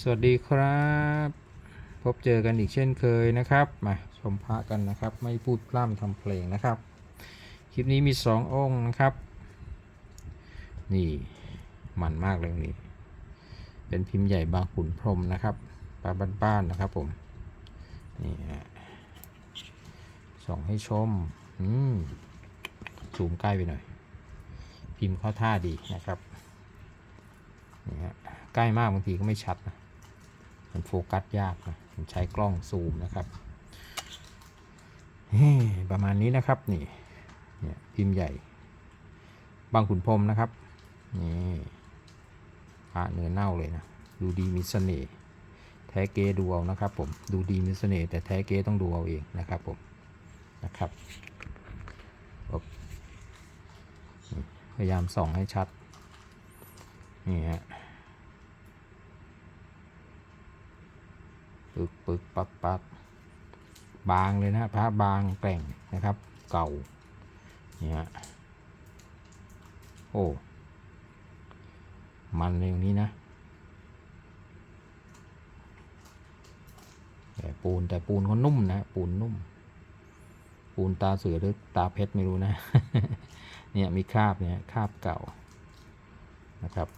สวัสดีครับ พบเจอกันอีกเช่นเคยนะครับ มาชมพระกันนะครับ ไม่พูดพร่ำทำเพลงนะครับ คลิปนี้มีสององค์นะครับ นี่มันมากเลยนี้เป็นพิมพ์ใหญ่บางขุนพรหมนะครับปลาบ้านๆนะครับผม นี่ฮะส่องให้ชม อืมซูมใกล้ไปหน่อย พิมพ์เข้าท่าดีนะครับนี่ฮะใกล้มากบางทีก็ไม่ชัดนะ มันโฟกัสยากนะผมใช้กล้องซูมนะครับเฮ้ประมาณนี้นะครับนี่เนี่ยพิมพ์ใหญ่ บางขุนพรมนะครับนี่พระเนื้อเน่าเลยนะดูดีมีเสน่ห์แท้เกดูเอานะครับ ผมดูดีมีเสน่ห์แต่แท้เกต้องดูเอาเองนะครับผมนะครับพยายามส่องให้ชัดนี่ฮะ ปึกปึกปักปักบางเลยนะพระบางแกร่งนะครับ เก่าเนี่ยโอ้ มันเลยอย่างนี้นะ แต่ปูนแต่ปูนเขานุ่มนะ ปูนนุ่ม ปูนตาเสือหรือตาเพชรไม่รู้นะ เนี่ยมีคราบเนี่ยคราบเก่านะครับ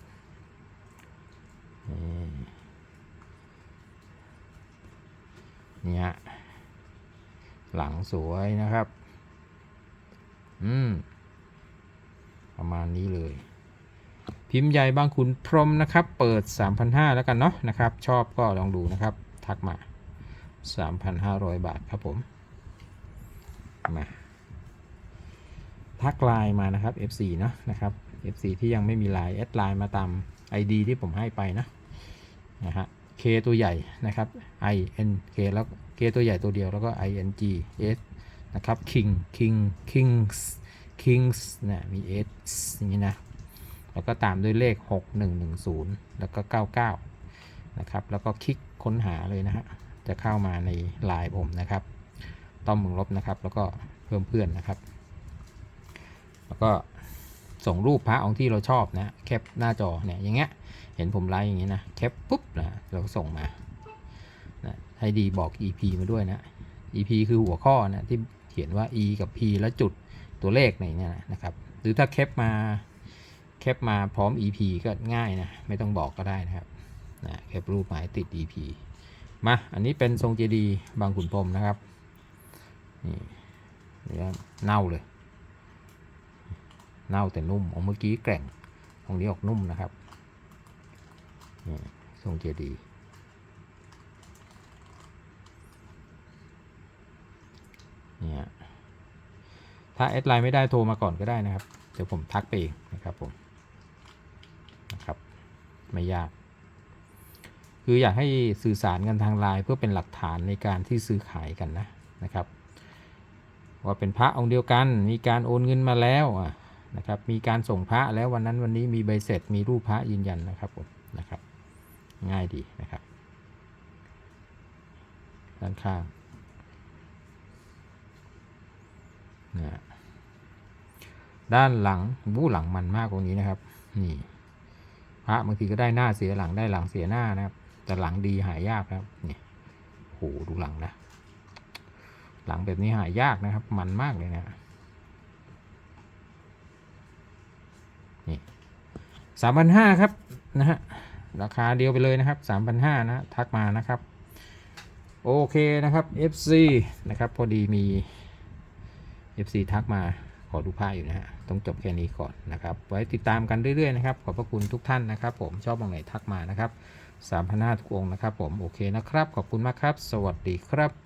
นี่เนี่ยหลังสวยนะครับ อืม ประมาณนี้เลย พิมพ์ใหญ่บางขุนพรหมนะครับ เปิด 3,500 แล้วกันเนาะนะครับ ชอบก็ลองดูนะครับ ทักมา 3,500 บาทครับผม มา ทักไลน์มานะครับ FC เนาะนะครับ FC ที่ยังไม่มีไลน์แอดไลน์มาตาม ID ที่ผมให้ไปนะ ตัวใหญ่นะครับ I N K แล้ว K ตัวใหญ่ตัวเดียวแล้วก็ I N G S นะครับ King King Kings Kings นะมี S อย่างนี้นะ แล้วก็ตามด้วยเลข 6110 แล้วก็ 99 นะครับ แล้วก็คลิกค้นหาเลยนะฮะ จะเข้ามาในไลน์ผมนะครับ ต้อมมึงลบนะครับ แล้วก็เพิ่มเพื่อนนะครับ แล้วก็ ส่งรูปพระองค์ที่เราชอบนะแคปหน้าจอเนี่ยอย่างเงี้ยเห็นผมไลฟ์อย่างนี้ยนะแคปปุ๊บนะเราก็ส่งมานะให้ดีบอก EP มาด้วยนะ EP คือหัวข้อนะที่เขียนว่า E กับ P แล้วจุดตัวเลขในเนี่ยนะครับ หรือถ้าแคปมาแคปมาพร้อม EP ก็ง่ายนะไม่ต้องบอกก็ได้นะครับนะแคปรูปหมายติด EP มาอันนี้เป็นทรงเจดีย์บางขุนพรหมนะครับนี่เนื้อเน่าเลย เน่าแต่นุ่มของเมื่อกี้แกร่งของนี้ออกนุ่มนะครับนี่ทรงเจดีเนี่ยถ้าแอดไลน์ไม่ได้โทรมาก่อนก็ได้นะครับ เดี๋ยวผมทักไปเองนะครับผมนะครับไม่ยาก คืออยากให้สื่อสารกันทางไลน์เพื่อเป็นหลักฐานในการที่ซื้อขายกันนะนะครับ ว่าเป็นพระองค์เดียวกันมีการโอนเงินมาแล้วอะ นะครับมีการส่งพระแล้ววันนั้นวันนี้มีใบเสร็จมีรูปพระยืนยันนะครับผมนะครับ ง่ายดีนะครับ ด้านข้างนะด้านหลังบู้หลังมันมากกว่านี้นะครับ นี่พระบางทีก็ได้หน้าเสียหลังได้หลังเสียหน้านะครับ แต่หลังดีหายากนะครับนี่โหดูหลังนะ หลังแบบนี้หายากนะครับ มันมากเลยนะนี่ สามพันห้าครับนะฮะราคาเดียวไปเลยนะครับ3,500นะทักมานะครับ โอเคนะครับ FC นะครับพอดีมี FC ทักมาขอดูผ้าอยู่นะฮะต้องจบแค่นี้ก่อนนะครับ ไว้ติดตามกันเรื่อยๆนะครับขอบพระคุณทุกท่านนะครับ ผมชอบตรงไหนทักมานะครับ3,500ทุกองนะครับ ผมโอเคนะครับ ขอบคุณมากครับ สวัสดีครับ